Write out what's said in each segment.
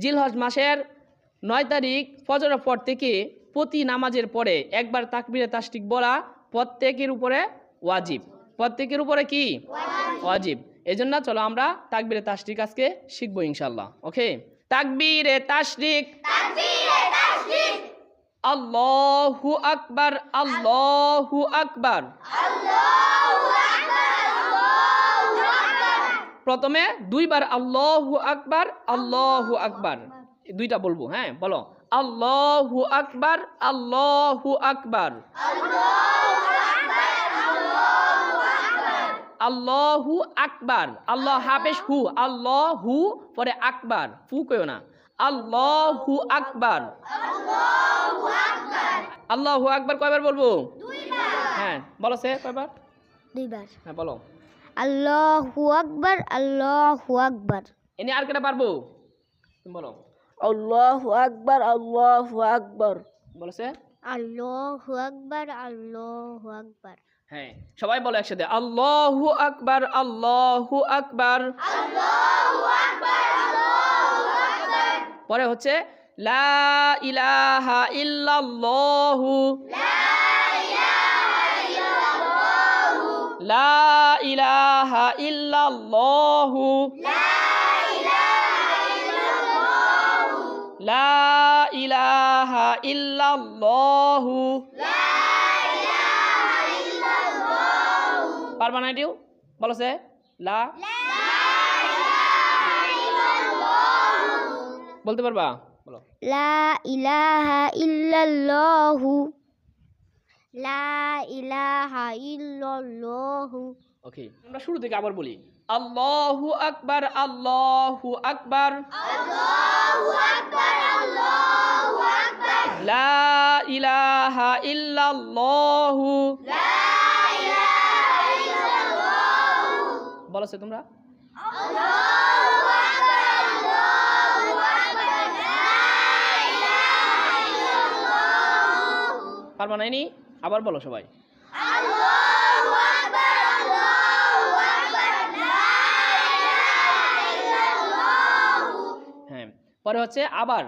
জিলহজ মাসের নয় তারিখ ফজরের পর থেকে প্রতি নামাজের পরে একবার তাকবিরে তাসটিক বলা প্রত্যেকের উপরে ওয়াজিব। প্রত্যেকের উপরে কি? ওয়াজিব। এই জন্য চলো আমরা তাকবিরে তাসটিক আজকে শিখব ইনশাল্লাহ ওকে? তাকবিরে তাসটিক আল্লাহু আকবার। আল্লাহু আকবার। প্রথমে দুইবার আল্লাহু আকবার আল্লাহু আকবার। দুইটা বলব হ্যাঁ বলো। আল্লাহু আকবার আল্লাহু আকবার। আল্লাহু আকবার। আল্লাহ হাফেজ হু আল্লাহু পরে আকবার। ফু কইও না। আল্লাহু আকবার। আল্লাহু আকবার কয়বার বলব? হ্যাঁ বলো সে কয়বার? দুইবার। হ্যাঁ বলো। আল্লাহু আকবার আল্লাহু আকবার। এনে আর কেটা পারব? তুমি বলো। আল্লাহু আকবার আল্লাহু আকবার। বলো সে আল্লাহু আকবার আল্লাহু আকবার। হ্যাঁ সবাই বলো একসাথে। আল্লাহু আকবার আল্লাহু আকবার। আল্লাহু আকবার আল্লাহু আকবার। পরে হচ্ছে লা ইলাহা ইল্লাল্লাহু। লা ইলাহা ইল্লাল্লাহু লা ইলাহা ইল্লাল্লাহু পারবা না এটিও? বলো সে। লা বলতে পারবা? বলো। লা ইলাহা ইল্লাল্লাহু লা ইলাহা ইল্লাল্লাহু। ওকে আমরা শুরু থেকে আবার বলি আল্লাহু আকবার আল্লাহু আকবার। লা ইলাহা ইল্লাল্লাহু। বলো সে তোমরা। পারবা নাইনি আবার বলো সবাই। হ্যাঁ পরে হচ্ছে আবার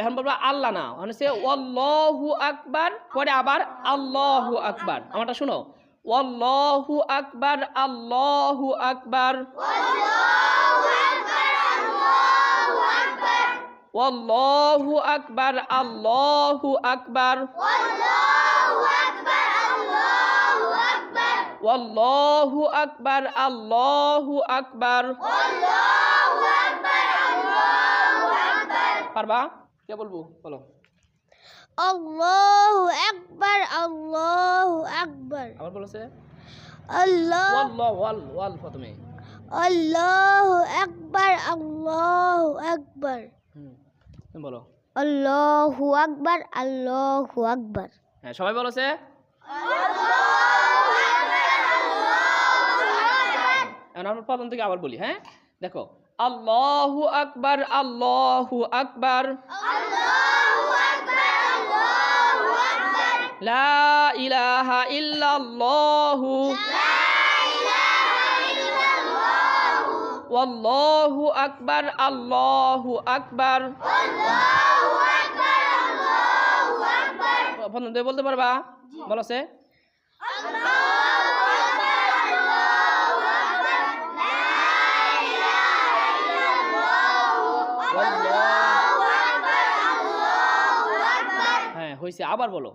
এখন বলব আল্লাহ না হচ্ছে ওয়াল্লাহু আকবার, পরে আবার আল্লাহু আকবার। আমারটা শুনো, ওয়াল্লাহু আকবার, আল্লাহু আকবার। ওয়াল্লাহু আকবার, আল্লাহু আকবার। ওয়াল্লাহু আকবার আল্লাহু আকবার পারবা কে বলব? বলো। আল্লাহু আকবার আল্লাহু আকবার। আবার বলো সে। আল্লাহ ওয়াল্লাহ ওয়াল ওয়াল প্রথমে। আল্লাহু আকবার আল্লাহু আকবার। হুম। বলো। আল্লাহু আকবার আল্লাহু আকবার। হ্যাঁ সবাই বলো সে। এখন আমরা প্রথম থেকে আবার বলি হ্যাঁ? দেখো, আল্লাহু আকবার আল্লাহু আকবার। লা আল্লাহু আকবার। প্রথম থেকে বলতে পারবা বলো সে হ্যাঁ হয়েছে আবার বলো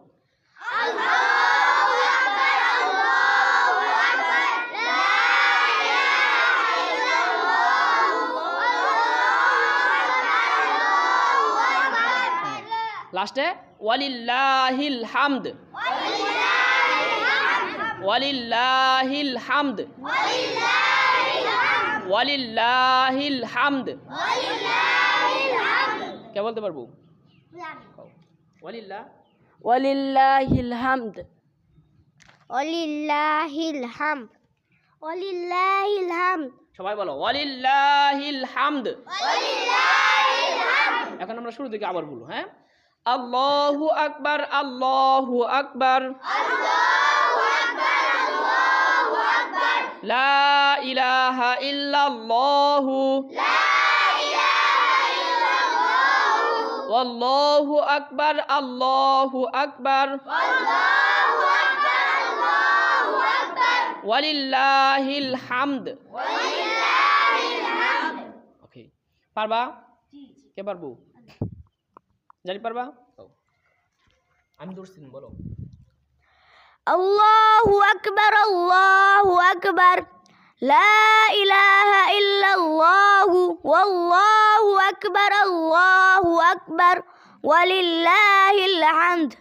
লাস্টে ওয়ালিল্লাহিল হামদ। ওয়ালিল্লাহিল হামদ। ওয়ালিল্লাহিল হামদ। কে বলতে পারব? ওয়ালিল্লাহ ওয়ালিল্লাহিল হামদ। ওয়ালিল্লাহিল হামদ। ওয়ালিল্লাহিল হামদ। সবাই বলো ওয়ালিল্লাহিল হামদ। এখন আমরা শুরু থেকে আবার বলব হ্যাঁ? আল্লাহু আকবার আল্লাহু আকবার লা ইলাহা ইল্লাল্লাহু আল্লাহু আকবার আল্লাহু আকবার ওয়ালিল্লাহিল হামদ ওকে পারবা কে পারব জানি পারবা? আমি ধরছি বলো। আল্লাহু আকবার আল্লাহু আকবার। লা ইলাহা ইল্লাল্লাহু ওয়াল্লাহু আকবার আল্লাহু আকবার। ওয়ালিল্লাহিল হামদ।